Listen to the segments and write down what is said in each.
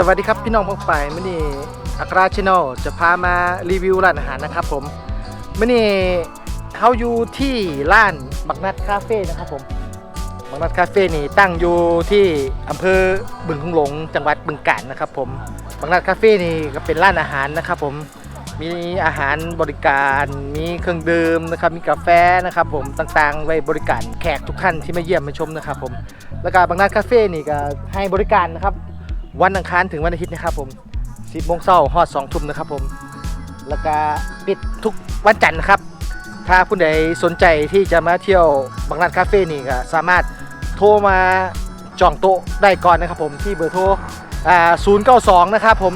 สวัสดีครับพี่น้องพงไปมื่อนี้อัคราชแนลจะพามารีวิวร้านอาหารนะครับผมมื่อนี้เฮาอยู่ที่ร้านบักนัดคาเฟ่นะครับผมบักนัดคาเฟ่นี่ตั้งอยู่ที่อำเภอบึงคงหลง จังหวัดบึงกาฬนะครับผมบักนัดคาเฟ่นี่ก็เป็นร้านอาหารนะครับผมมีอาหารบริการมีเครื่องดื่มนะครับมีกาแฟนะครับผมต่างๆ ไว้บริการแขกทุกท่านที่มาเยี่ยมมาชมนะครับผมแล้วก็บักนัดคาเฟ่นี่ก็ให้บริการนะครับ วันอังคารถึงวันอาทิตย์นะครับผม10โมงเช้าฮอด2ทุ่มนะครับผมแล้วก็ปิดทุกวันจันทร์นะครับ ถ้าผู้ใดสนใจที่จะมาเที่ยวบางร้านคาเฟ่นี่ก็สามารถโทรมาจองโต๊ะได้ก่อนนะครับผมที่เบอร์โทรอ่า092 นะครับผม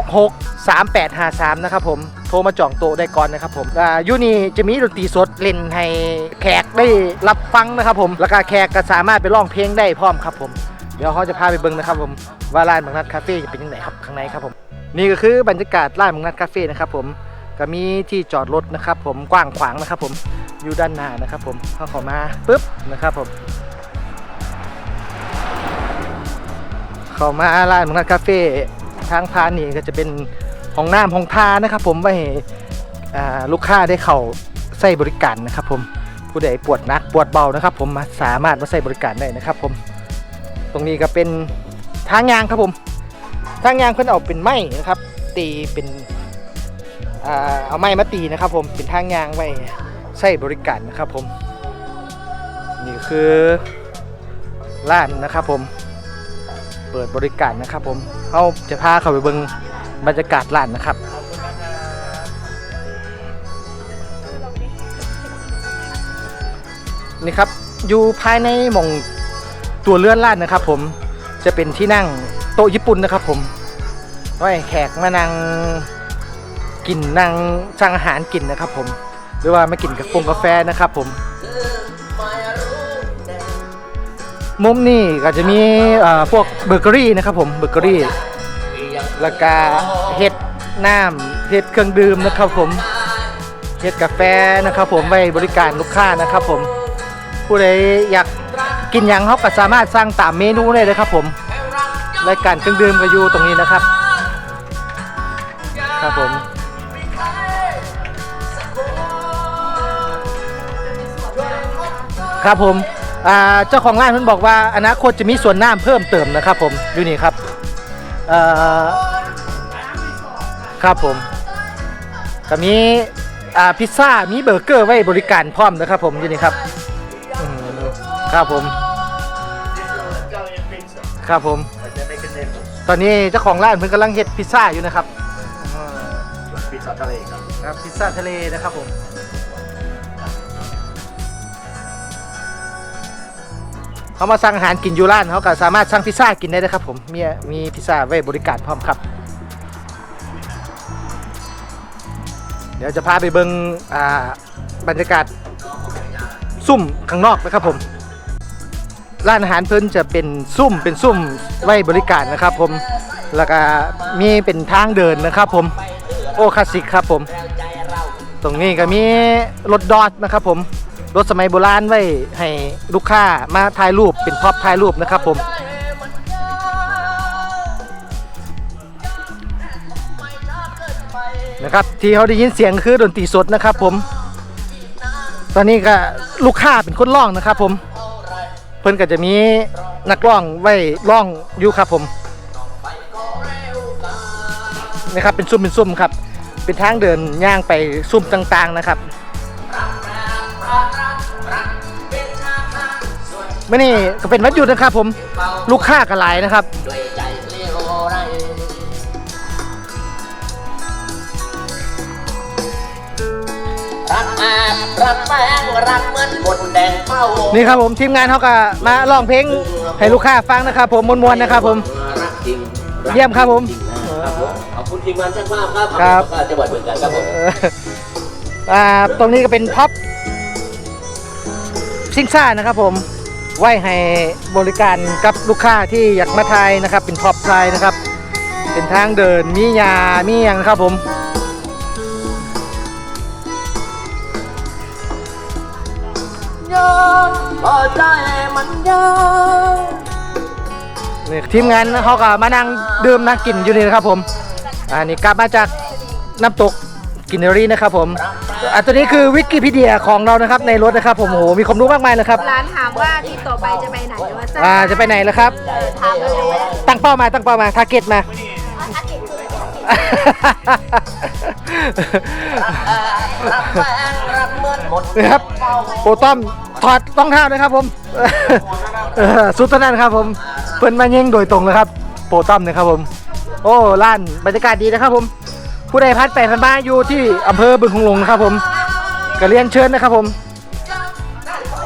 666 3853 นะครับผม โทรมาจองโต๊ะได้ก่อนนะครับผมอ่ายูนี่จะมีดนตรีสดเล่นให้แขกได้รับฟังนะครับผม แล้วก็แขกก็สามารถไปร้องเพลงได้พร้อมครับผม เดี๋ยวเขาจะพาไปเบิ่งนะครับผมว่าร้านบางนัดคาเฟ่จะเป็นยังไงครับข้างในครับผมนี่ก็คือบรรยากาศร้านบางนัดคาเฟ่นะครับผมก็มีที่จอดรถนะครับ ผมกว้างขวางนะครับ ผมอยู่ด้านหน้านะครับ ผมเขาเข้ามาปุ๊บนะครับผมเข้ามาร้านบางนัดคาเฟ่ทางพานนี่ก็จะเป็นห้องน้ำห้องทานะครับ ผมไว้ให้ลูกค้าได้เข้าใช้บริการนะครับ ผมผู้ใดปวดนักปวดเบานะครับ ผมมาสามารถมาใช้บริการได้นะครับ ผม ตรงนี้ก็เป็นทางยางครับผม ทางยางเพิ่นเอาเป็นไม้นะครับ ตีเป็นเอาไม้มาตีนะครับ ผมเป็นทางยางไว้ใช้บริการนะครับผม นี่คือร้านนะครับผม เปิดบริการนะครับผมเขาจะพาเข้าไปเบิงบรรยากาศร้านนะครับนี่ครับอยู่ภายในหม่อง ตัวเลื่อนลาดนะครับ ผมจะเป็นที่นั่งโต๊ะญี่ปุ่นนะครับ ผมไว้แขกมานั่งกินนั่งสั่งอาหารกินนะครับ ผมหรือว่ามากินกับปงกาแฟนะครับ ผมมุมนี่ก็จะมีเอ่อพวกเบเกอรี่นะครับ ผมเบเกอรี่แล้วก็เห็ดน้ำเห็ดเครื่องดื่มนะครับ ผมเห็ดกาแฟนะครับ ผมไว้บริการลูกค้านะครับ ผมผู้ใดอยาก กินหยังเขาก็สามารถสั่งตามเมนูได้เลยครับ ผมรายการเครื่องดื่มก็อยู่ตรงนี้นะครับ ครับผมครับผมเจ้าของร้านเพิ่นบอกว่าอนาคตจะมีส่วนน้ำเพิ่มเติมนะครับ ผมอยู่นี่ครับครับผมก็มีพิซซ่ามีเบอร์เกอร์ไว้บริการพร้อมนะครับ ผมอยู่นี่ครับครับผม ครับผมตอนนี้เจ้าของร้านเพิ่งกำลังเฮ็ดพิซซ่าอยู่นะครับพิซซ่าทะเลครับครับพิซซ่าทะเลนะครับผมเขามาสั่งอาหารกินอยู่ร้านเขาก็สามารถสั่งพิซซ่ากินได้นะครับผมมีมีพิซซ่าไว้บริการพร้อมครับ เดี๋ยวจะพาไปเบิงอ่าบรรยากาศซุ่มข้างนอกนะครับผม ร้านอาหารเพิ่นจะเป็นซุ่มเป็นซุ่มไว้บริการนะครับ ผมแล้วก็มีเป็นทางเดินนะครับ ผมโอคาสิกครับผม ตรงนี้ก็มีรถดอทนะครับ ผมรถสมัยโบราณไว้ให้ลูกค้ามาถ่ายรูปเป็นพอพถ่ายรูปนะครับ ผมนะครับที่เขาได้ยินเสียงคือดนตรีสดนะครับ ผม ตอนนี้ก็ลูกค้าเป็นคนร้องนะครับ ผม เพิ่นก็จะมีนักร้องไว้ร้องอยู่ครับผมนะครับเป็นซุ่มเป็นซุ่มครับ เป็นทางเดินย่างไปซุ่มต่างๆนะครับไม่นี่ก็เป็นวันหยุดนะครับผมลูกค้าก็หลายนะครับ รักแอบรักแป้งรักเหมือนบนแดงเป้านี่ครับผมทีมงานเขาก็มาร้องเพลงให้ลูกค้าฟังนะครับผมมวนๆนะครับผม รักจริงรักเยี่ยมครับผมจงนะครับผมขอบคุณทีมงานช่างภาพครับครับจังหวัดบึงกาฬครับผมเอ่ออ่าตรงนี้ก็เป็นพ็อปซิงซ่านะครับผมไว้ให้บริการกับลูกค้าที่อยากมาทายนะครับ เป็นพ็อปทายนะครับ เป็นทางเดินมียามีอย่างนะครับผม อนพอใจมันย้อนนี่ทีมงานเขาก็มานั่งดื่มนั่งกินอยู่นี่นะครับผม อันนี้กลับมาจากน้ำตกกินเนอรี่นะครับผมอะตัวนี้คือวิกิพีเดียของเรานะครับในรถนะครับผมโหมีความรู้มากมายเลยครับร้านถามว่าที่ต่อไปจะไปไหนว่าจ้าอ่าจะไปไหนแล้วครับถามเลยตั้งเป้ามาตั้งเป้ามาทาร์เก็ตมาถ้าเก่งคืออะไรรักแฟนรักเหมือนหมดครับโปต้อม ถอดรองเท้านะครับผมเออสุดเท่านั้นครับผมเพิ่นมาเย่งโดยตรงเลยครับ โปรต้อมนะครับผม โอ้ร้านบรรยากาศดีนะครับผม ผู้ใดพัดไปพันบ้านอยู่ที่อำเภอบึงคงหลงนะครับผมก็เรียนเชิญนะครับผม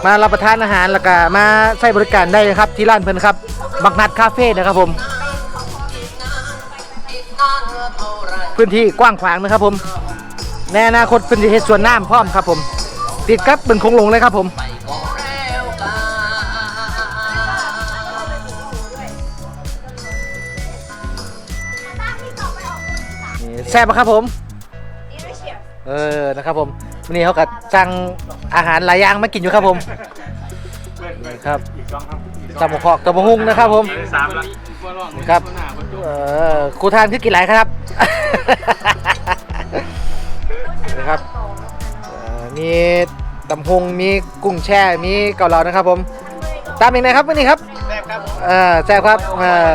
มารับประทานอาหารแล้วก็มาใช้บริการได้นะครับ ที่ร้านเพิ่นครับบักนัดคาเฟ่นะครับผมพื้นที่กว้างขวางนะครับผม ในอนาคตเพิ่นจะเฮ็ดสวนน้ำพร้อมครับผม ติดกับบึงคงหลงเลยครับผม ซ่บปะครับผม เออ นะครับผมวันนี้เขาก็สั่งอาหารหลายอย่างมากินอยู่ครับผมนี่ครับตำมะกอกตำมะฮุ่งนะครับผม สามละครับ เออครูทานคือกินหลายครับ นะครับเอ่อมีตำฮงมีกุ้งแช่ มีเกาเหลานะครับผม ตามอีกไหนครับวันนี้ครับ แซ่บครับเออแซ่บครับ เออ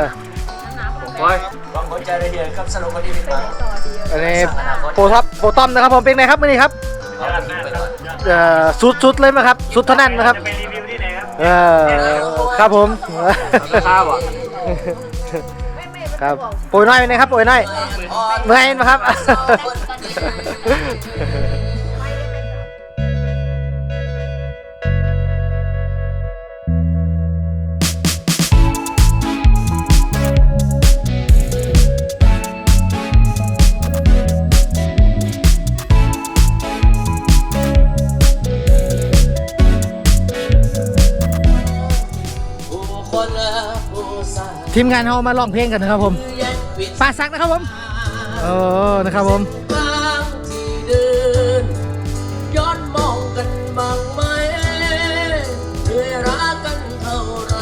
โอ้ยลองหัวใจเลยเดียวครับสรุปวันนี้เป็นวัน อันนี้โปรท็อปโปรต้อมนะครับผมเป็นไงครับวันนี้ครับเอาไปกินไปก่อนเอ่อสุดสุดเลยไหมครับ สุดเท่านั้นนะครับจะไปรีวิวที่ไหนครับเออครับผมราคาบ่ครับโปรยน้อยเป็นไงครับโปรยน้อยเมื่อยไหมครับ ทีมงานเรามาร้องเพลงกันนะครับผมแย่งปิดปลาซักนะครับผมเออนะครับผมบางที่เดินย้อนมองกันบ้างไหมเคยรักกันเท่าไหร